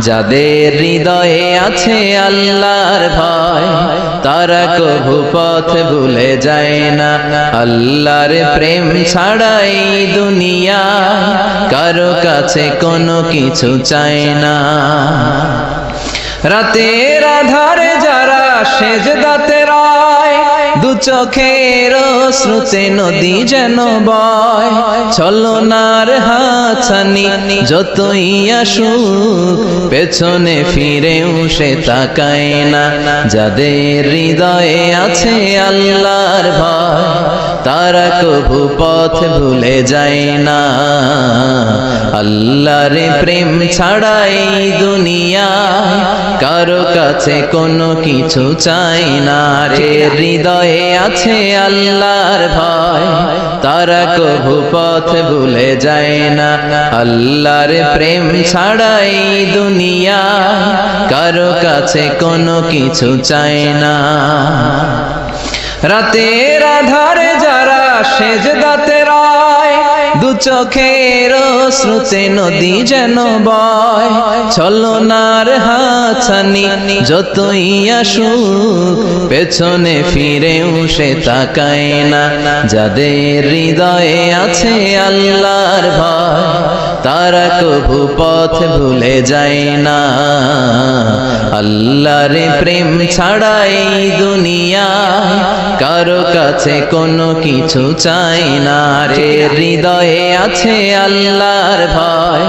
যাদের হৃদয়ে আছে আল্লাহর ভয়, তারা কভু পথ ভুলে যায় না। আল্লাহর প্রেম ছাড়াই দুনিয়া কারও কাছে কোনো কিছু চায় না। রাতের আধারে যারা সেজদাতে রায় দু চোখের শ্রুতে নদী যেন বয়, ছলনার হাছানি যতই আসু পেছনে ফিরেও সে তাকায় না। যাদের হৃদয়ে আছে আল্লাহর ভয় তারা কভু পথ ভুলে যায় না। আল্লাহর প্রেম ছাড়াই দুনিয়া, কারও কাছে কোনো কিছু চাই না রে। হৃদয়ে আছে আল্লাহর ভয়, তারা কভু পথ ভুলে যায় না। আল্লাহর প্রেম ছাড়াই দুনিয়া, কারও কাছে কোনো কিছু চাই না। রাতের আধারে সেজদাতে রায় দু চোখের শ্রুতে নদী যেন বয়। ছলনার হাছানি যতই আসুক, পেছনে ফিরেও সে তাকায় না। যাদের হৃদয়ে আছে আল্লাহর ভয় তারা কভু পথ ভুলে যায় না। আল্লাহর প্রেম ছাড়াই দুনিয়া, কারও কাছে কোনো কিছু চাই না রে। হৃদয়ে আছে আল্লাহর ভয়,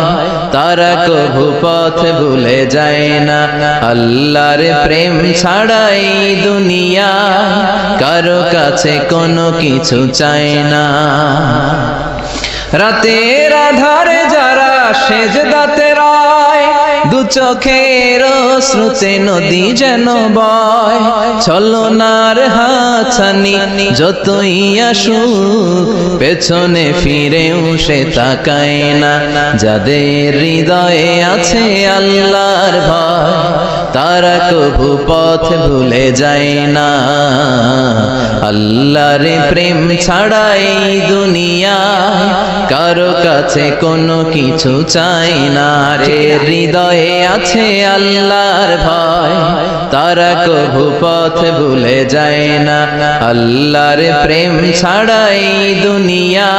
তারা কভু পথ ভুলে যায় না। আল্লাহর প্রেম ছাড়াই দুনিয়া, কারও কাছে কোনো কিছু চাই না। রাতের আধারে সেজদাতে রায় দু চোখের শ্রুতে নদী যেন বয়। ছলনার হাছানি যতই আসুক, পেছনে ফিরেও সে তাকায় না। যাদের হৃদয়ে আছে আল্লাহর ভয়, তারা কভু পথ ভুলে যায় না। আল্লাহর প্রেম ছাড়াই দুনিয়া, কারও কাছে কোনো কিছু চাই না রে। হৃদয়ে আছে আল্লাহর ভয়, তারা কভু পথ ভুলে যায় না। আল্লাহর প্রেম ছাড়াই দুনিয়া,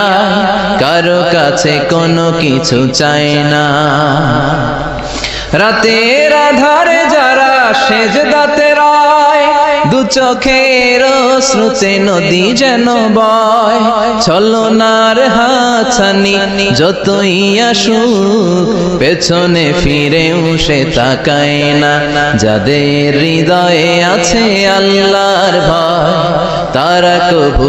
কারও কাছে কোনো কিছু চাই না। রাতের আধারে যারা সেজদাতে রায় দু চোখের শ্রুতে নদী যেন বয়। ছলনার হাছানি যতই আসুক, পেছনে ফিরেও সে তাকায় না। যাদের হৃদয়ে আছে আল্লাহর ভয়, তারা কভু